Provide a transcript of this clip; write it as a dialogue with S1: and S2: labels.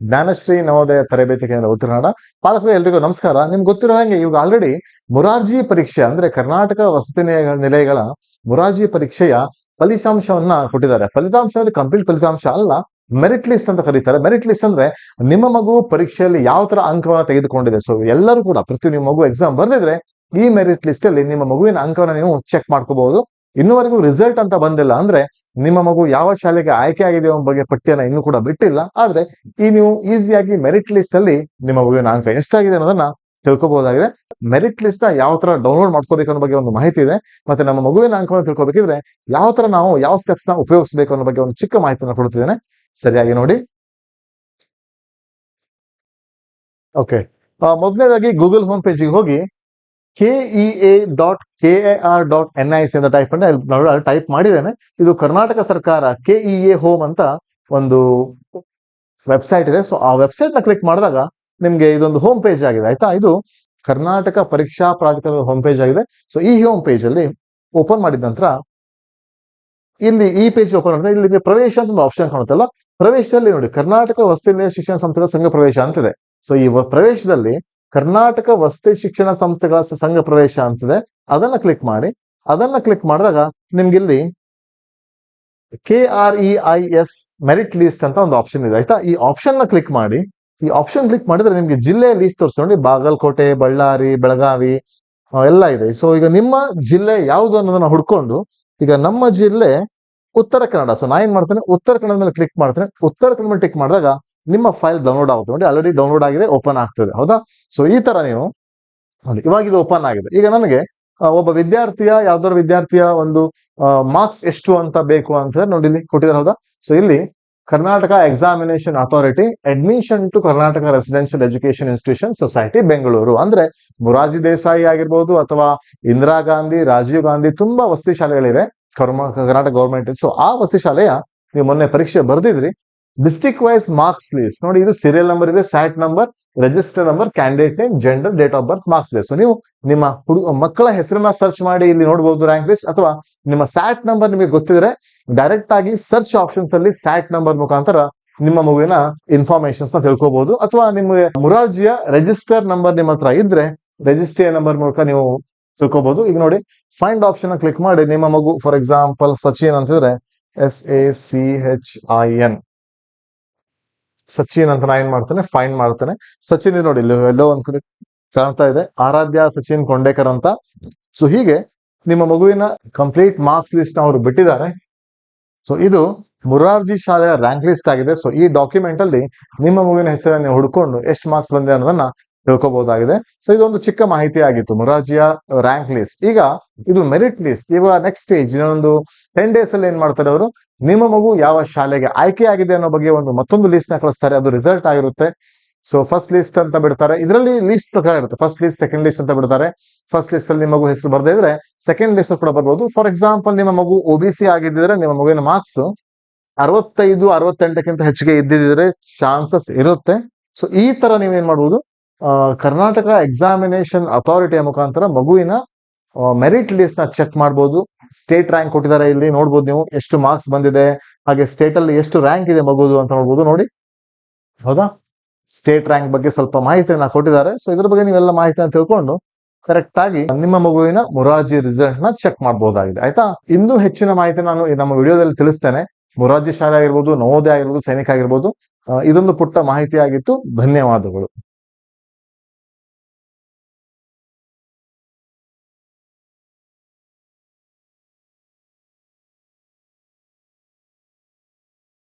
S1: ಜ್ಞಾನಶ್ರೀ ನವೋದಯ ತರಬೇತಿ ಕೇಂದ್ರ ಉತ್ತರ ಕನ್ನಡ ಪಾಲಕರು ಎಲ್ರಿಗೂ ನಮಸ್ಕಾರ. ನಿಮ್ಗೆ ಗೊತ್ತಿರೋ ಹಾಗೆ ಇವಾಗ ಆಲ್ರೆಡಿ ಮುರಾರ್ಜಿ ಪರೀಕ್ಷೆ ಅಂದ್ರೆ ಕರ್ನಾಟಕ ವಸತಿ ನಿಲಯಗಳ ಮುರಾರ್ಜಿ ಪರೀಕ್ಷೆಯ ಫಲಿತಾಂಶವನ್ನ ಕೊಟ್ಟಿದ್ದಾರೆ. ಫಲಿತಾಂಶ ಅಂದ್ರೆ ಕಂಪ್ಲೀಟ್ ಫಲಿತಾಂಶ ಅಲ್ಲ ಮೆರಿಟ್ ಲಿಸ್ಟ್ ಅಂತ ಕರೀತಾರೆ. ಮೆರಿಟ್ ಲಿಸ್ಟ್ ಅಂದ್ರೆ ನಿಮ್ಮ ಮಗು ಪರೀಕ್ಷೆಯಲ್ಲಿ ಯಾವ ತರ ಅಂಕವನ್ನ ತೆಗೆದುಕೊಂಡಿದೆ. ಸೊ ಎಲ್ಲರೂ ಕೂಡ ಪ್ರತಿ ನಿಮ್ಮ ಮಗು ಎಕ್ಸಾಮ್ ಬರ್ದಿದ್ರೆ ಈ ಮೆರಿಟ್ ಲಿಸ್ಟ್ ಅಲ್ಲಿ ನಿಮ್ಮ ಮಗುವಿನ ಅಂಕವನ್ನ ನೀವು ಚೆಕ್ ಮಾಡ್ಕೋಬಹುದು. ಇನ್ನುವರೆಗೂ ರಿಸಲ್ಟ್ ಅಂತ ಬಂದಿಲ್ಲ ಅಂದ್ರೆ ನಿಮ್ಮ ಮಗು ಯಾವ ಶಾಲೆಗೆ ಆಯ್ಕೆ ಆಗಿದೆ ಎಂಬ ಬಗ್ಗೆ ಪಟ್ಟಿಯನ್ನ ಇನ್ನೂ ಕೂಡ ಬಿಟ್ಟಿಲ್ಲ. ಆದ್ರೆ ಈ ನೀವು ಈಸಿಯಾಗಿ ಮೆರಿಟ್ ಲಿಸ್ಟ್ ಅಲ್ಲಿ ನಿಮ್ಮ ಮಗುವಿನ ಅಂಕ ಎಷ್ಟಾಗಿದೆ ಅನ್ನೋದನ್ನ ತಿಳ್ಕೊಬಹುದಾಗಿದೆ ಮೆರಿಟ್ ಲಿಸ್ಟ್ನ ಯಾವ ತರ ಡೌನ್ಲೋಡ್ ಮಾಡ್ಕೋಬೇಕು ಅನ್ನೋ ಬಗ್ಗೆ ಒಂದು ಮಾಹಿತಿ ಇದೆ. ಮತ್ತೆ ನಮ್ಮ ಮಗುವಿನ ಅಂಕವನ್ನು ತಿಳ್ಕೋಬೇಕಿದ್ರೆ ಯಾವ ತರ ನಾವು ಯಾವ ಸ್ಟೆಪ್ಸ್ನ ಉಪಯೋಗಿಸಬೇಕು ಅನ್ನೋ ಬಗ್ಗೆ ಒಂದು ಚಿಕ್ಕ ಮಾಹಿತಿಯನ್ನು ಕೊಡ್ತಿದ್ದೇನೆ. ಸರಿಯಾಗಿ ನೋಡಿ. ಓಕೆ ಮೊದಲನೇದಾಗಿ ಗೂಗಲ್ ಹೋಮ್ ಪೇಜಿಗೆ ಹೋಗಿ KEA dot K R dot N I C ಅಂತ ಟೈಪ್ ಮಾಡಿ ಟೈಪ್ ಮಾಡಿದ್ದೇನೆ. ಇದು ಕರ್ನಾಟಕ ಸರ್ಕಾರ ಕೆಇಎ ಹೋಮ್ ಅಂತ ಒಂದು ವೆಬ್ಸೈಟ್ ಇದೆ. ಸೊ ಆ ವೆಬ್ಸೈಟ್ನ ಕ್ಲಿಕ್ ಮಾಡಿದಾಗ ನಿಮ್ಗೆ ಇದೊಂದು ಹೋಮ್ ಪೇಜ್ ಆಗಿದೆ. ಆಯ್ತಾ? ಇದು ಕರ್ನಾಟಕ ಪರೀಕ್ಷಾ ಪ್ರಾಧಿಕಾರದ ಹೋಮ್ ಪೇಜ್ ಆಗಿದೆ. ಸೊ ಈ ಹೋಮ್ ಪೇಜ್ ಅಲ್ಲಿ ಓಪನ್ ಮಾಡಿದ ನಂತರ ಇಲ್ಲಿ ಈ ಪೇಜ್ ಓಪನ್ ಮಾಡಿದ್ರೆ ಇಲ್ಲಿ ಪ್ರವೇಶ ಅಂತ ಒಂದು ಆಪ್ಷನ್ ಕಾಣುತ್ತಲ್ಲ ಪ್ರವೇಶದಲ್ಲಿ ನೋಡಿ, ಕರ್ನಾಟಕ ವಸ್ತಿ ಶಿಕ್ಷಣ ಸಂಸ್ಥೆಗಳ ಸಂಘ ಪ್ರವೇಶ ಅಂತಿದೆ. ಸೊ ಈ ಪ್ರವೇಶದಲ್ಲಿ ಕರ್ನಾಟಕ ವಸತಿ ಶಿಕ್ಷಣ ಸಂಸ್ಥೆಗಳ ಸಂಘ ಪ್ರವೇಶ ಅಂತಿದೆ. ಅದನ್ನ ಕ್ಲಿಕ್ ಮಾಡಿ. ಅದನ್ನ ಕ್ಲಿಕ್ ಮಾಡಿದಾಗ ನಿಮ್ಗಿಲ್ಲಿ K R E I S merit list ಅಂತ ಒಂದು ಆಪ್ಷನ್ ಇದೆ. ಆಯ್ತಾ? ಈ ಆಪ್ಷನ್ನ ಕ್ಲಿಕ್ ಮಾಡಿ. ಈ ಆಪ್ಷನ್ ಕ್ಲಿಕ್ ಮಾಡಿದ್ರೆ ನಿಮ್ಗೆ ಜಿಲ್ಲೆ ಲೀಸ್ಟ್ ತೋರಿಸ್ತದೆ ನೋಡಿ. ಬಾಗಲಕೋಟೆ, ಬಳ್ಳಾರಿ, ಬೆಳಗಾವಿ ಎಲ್ಲ ಇದೆ. ಸೊ ಈಗ ನಿಮ್ಮ ಜಿಲ್ಲೆ ಯಾವುದು ಅನ್ನೋದನ್ನ ಹುಡ್ಕೊಂಡು, ಈಗ ನಮ್ಮ ಜಿಲ್ಲೆ ಉತ್ತರ ಕನ್ನಡ. ಸೊ ನಾ ಏನ್ ಮಾಡ್ತೇನೆ? ಉತ್ತರ ಕನ್ನಡ ಮೇಲೆ ಕ್ಲಿಕ್ ಮಾಡ್ತೇನೆ. ಉತ್ತರ ಕನ್ನಡ ಮೇಲೆ ಕ್ಲಿಕ್ ಮಾಡಿದಾಗ ನಿಮ್ಮ ಫೈಲ್ ಡೌನ್ಲೋಡ್ ಆಗುತ್ತೆ. ನೋಡಿ ಆಲ್ರೆಡಿ ಡೌನ್ಲೋಡ್ ಆಗಿದೆ ಓಪನ್ ಆಗ್ತದೆ. ಹೌದಾ? ಸೊ ಈ ತರ ನೀವು ನೋಡಿ, ಇವಾಗ ಇದು ಓಪನ್ ಆಗಿದೆ. ಈಗ ನನಗೆ ಒಬ್ಬ ವಿದ್ಯಾರ್ಥಿಯ, ಯಾವ್ದಾದ್ರು ವಿದ್ಯಾರ್ಥಿಯ ಒಂದು ಮಾರ್ಕ್ಸ್ ಎಷ್ಟು ಅಂತ ಬೇಕು ಅಂತ ನೋಡಿ ಇಲ್ಲಿ ಕೊಟ್ಟಿದ್ದಾರೆ, ಹೌದಾ? ಸೊ ಇಲ್ಲಿ Karnataka examination authority admission to Karnataka residential education institution society Bengaluru. ಅಂದ್ರೆ ಮುರಾಜಿ ದೇಸಾಯಿ ಆಗಿರ್ಬೋದು ಅಥವಾ ಇಂದಿರಾ ಗಾಂಧಿ, ರಾಜೀವ್ ಗಾಂಧಿ ತುಂಬಾ ವಸತಿ ಶಾಲೆಗಳಿವೆ. ಕರ್ನಾಟಕ ಗೌರ್ಮೆಂಟ್ ಸೊ ಆ ವಸತಿ ಶಾಲೆಯ ನೀವು ಮೊನ್ನೆ ಪರೀಕ್ಷೆ ಬರ್ದಿದ್ರಿ. ಡಿಸ್ಟಿಕ್ ವೈಸ್ ಮಾರ್ಕ್ಸ್ ಲಿಸ್ಟ್ ನೋಡಿ, ಇದು ಸೀರಿಯಲ್ ನಂಬರ್ ಇದೆ SAT number register number candidate name gender date of birth marks list ನೀವು ನಿಮ್ಮ ಹುಡುಗ ಮಕ್ಕಳ ಹೆಸರನ್ನ ಸರ್ಚ್ ಮಾಡಿ ಇಲ್ಲಿ ನೋಡಬಹುದು ರ್ಯಾಂಕ್ ಲಿಸ್ಟ್ ಅಥವಾ ನಿಮ್ಮ ಸ್ಯಾಟ್ ನಂಬರ್ ನಿಮಗೆ ಗೊತ್ತಿದ್ರೆ ಡೈರೆಕ್ಟ್ ಆಗಿ ಸರ್ಚ್ ಆಪ್ಷನ್ಸ್ ಅಲ್ಲಿ ಸ್ಯಾಟ್ ನಂಬರ್ ಮುಖಾಂತರ ನಿಮ್ಮ ಮಗುವಿನ ಇನ್ಫಾರ್ಮೇಶನ್ಸ್ನ ತಿಳ್ಕೋಬಹುದು ಅಥವಾ ನಿಮಗೆ ಮುರಾರ್ಜಿಯ ರಿಜಿಸ್ಟರ್ ನಂಬರ್ ನಿಮ್ಮ ಹತ್ರ ಇದ್ರೆ ರಿಜಿಸ್ಟರ್ ನಂಬರ್ ಮೂಲಕ ನೀವು ತಿಳ್ಕೋಬಹುದು ಈಗ ನೋಡಿ ಫೈಂಡ್ ಆಪ್ಷನ್ ಕ್ಲಿಕ್ ಮಾಡಿ ನಿಮ್ಮ ಮಗು ಫಾರ್ ಎಕ್ಸಾಂಪಲ್ ಸಚಿನ್ ಅಂತಿದ್ರೆ S A C H I N Sachin ಅಂತ ನಾ ಏನ್ ಮಾಡ್ತೇನೆ? ಫೈನ್ ಮಾಡ್ತೇನೆ. ಸಚಿನ್ ಇದು ನೋಡಿ, ಎಲ್ಲೋ ಒಂದ್ ಕಡೆ ಕಾಣ್ತಾ ಇದೆ. ಆರಾಧ್ಯ, ಸಚಿನ್, ಕೊಂಡೇಕರ್ ಅಂತ. ಸೊ ಹೀಗೆ ನಿಮ್ಮ ಮಗುವಿನ ಕಂಪ್ಲೀಟ್ ಮಾರ್ಕ್ಸ್ ಲಿಸ್ಟ್ ಅವರು ಬಿಟ್ಟಿದ್ದಾರೆ. ಸೊ ಇದು ಮುರಾರ್ಜಿ ಶಾಲೆಯ ರ್ಯಾಂಕ್ ಲಿಸ್ಟ್ ಆಗಿದೆ. ಸೊ ಈ ಡಾಕ್ಯುಮೆಂಟ್ ಅಲ್ಲಿ ನಿಮ್ಮ ಮಗುವಿನ ಹೆಸರನ್ನು ಹುಡ್ಕೊಂಡು ಎಷ್ಟು ಮಾರ್ಕ್ಸ್ ಬಂದಿದೆ ಅನ್ನೋದನ್ನ ತಿಳ್ಕೊಬಹುದಾಗಿದೆ ಸೊ ಇದೊಂದು ಚಿಕ್ಕ ಮಾಹಿತಿ ಆಗಿತ್ತು. ಮೊರಾರ್ಜಿಯ ರ್ಯಾಂಕ್ ಲಿಸ್ಟ್ ಈಗ ಇದು ಮೆರಿಟ್ ಲಿಸ್ಟ್ ಇವಾಗ ನೆಕ್ಸ್ಟ್ ಸ್ಟೇಜ್ ಇನ್ನೊಂದು ಟೆನ್ ಡೇಸ್ ಅಲ್ಲಿ ಏನ್ ಮಾಡ್ತಾರೆ ಅವರು? ನಿಮ್ಮ ಮಗು ಯಾವ ಶಾಲೆಗೆ ಆಯ್ಕೆ ಆಗಿದೆ ಅನ್ನೋ ಬಗ್ಗೆ ಒಂದು ಮತ್ತೊಂದು ಲಿಸ್ಟ್ನ ಕಳಿಸ್ತಾರೆ. ಅದು ರಿಸಲ್ಟ್ ಆಗಿರುತ್ತೆ. ಸೊ ಫಸ್ಟ್ ಲಿಸ್ಟ್ ಅಂತ ಬಿಡ್ತಾರೆ. ಇದರಲ್ಲಿ ಲಿಸ್ಟ್ ಪ್ರಕಾರ ಇರುತ್ತೆ. ಫಸ್ಟ್ ಲಿಸ್ಟ್ ಸೆಕೆಂಡ್ ಲಿಸ್ಟ್ ಅಂತ ಬಿಡ್ತಾರೆ. ಫಸ್ಟ್ ಲಿಸ್ಟ್ ಅಲ್ಲಿ ನಿಮ್ಮ ಮಗು ಹೆಸರು ಬರ್ದೇ ಇದ್ರೆ ಸೆಕೆಂಡ್ ಲಿಸ್ಟ್ ಕೂಡ ಬರ್ಬೋದು. ಫಾರ್ ಎಕ್ಸಾಂಪಲ್ ನಿಮ್ಮ ಮಗು ಒ ಬಿ ಸಿ ಆಗಿದ್ದಿದ್ರೆ ನಿಮ್ಮ ಮಗುವಿನ ಮಾರ್ಕ್ಸ್ ಅರವತ್ತೈದು ಅರವತ್ತೆಂಟಕ್ಕಿಂತ ಹೆಚ್ಚಿಗೆ ಇದ್ದಿದ್ರೆ ಚಾನ್ಸಸ್ ಇರುತ್ತೆ. ಸೊ ಈ ತರ ನೀವೇನ್ ಮಾಡ್ಬೋದು? ಆ, ಕರ್ನಾಟಕ ಎಕ್ಸಾಮಿನೇಷನ್ ಅಥಾರಿಟಿಯ ಮುಖಾಂತರ ಮಗುವಿನ ಮೆರಿಟ್ ಲಿಸ್ಟ್ನ ಚೆಕ್ ಮಾಡ್ಬೋದು. ಸ್ಟೇಟ್ ರ್ಯಾಂಕ್ ಕೊಟ್ಟಿದ್ದಾರೆ ಇಲ್ಲಿ, ನೋಡ್ಬೋದು ನೀವು ಎಷ್ಟು ಮಾರ್ಕ್ಸ್ ಬಂದಿದೆ, ಹಾಗೆ ಸ್ಟೇಟ್ ಅಲ್ಲಿ ಎಷ್ಟು ರ್ಯಾಂಕ್ ಇದೆ ಮಗುದು ಅಂತ ನೋಡ್ಬೋದು ನೋಡಿ. ಹೌದಾ? ಸ್ಟೇಟ್ ರ್ಯಾಂಕ್ ಬಗ್ಗೆ ಸ್ವಲ್ಪ ಮಾಹಿತಿಯನ್ನ ಕೊಟ್ಟಿದ್ದಾರೆ. ಸೊ ಇದ್ರ ಬಗ್ಗೆ ನೀವೆಲ್ಲ ಮಾಹಿತಿಯನ್ನು ತಿಳ್ಕೊಂಡು ಕರೆಕ್ಟ್ ಆಗಿ ನಿಮ್ಮ ಮಗುವಿನ ಮುರಾರ್ಜಿ ರಿಸಲ್ಟ್ನ ಚೆಕ್ ಮಾಡಬಹುದಾಗಿದೆ ಆಯ್ತಾ? ಇನ್ನೂ ಹೆಚ್ಚಿನ ಮಾಹಿತಿ ನಾನು ನಮ್ಮ ವಿಡಿಯೋದಲ್ಲಿ ತಿಳಿಸ್ತೇನೆ. ಮುರಾರ್ಜಿ ಶಾಲೆ ಆಗಿರ್ಬೋದು, ನವೋದಯ ಆಗಿರ್ಬೋದು, ಸೈನಿಕ ಆಗಿರ್ಬೋದು. ಇದೊಂದು ಪುಟ್ಟ ಮಾಹಿತಿ ಆಗಿತ್ತು ಧನ್ಯವಾದಗಳು.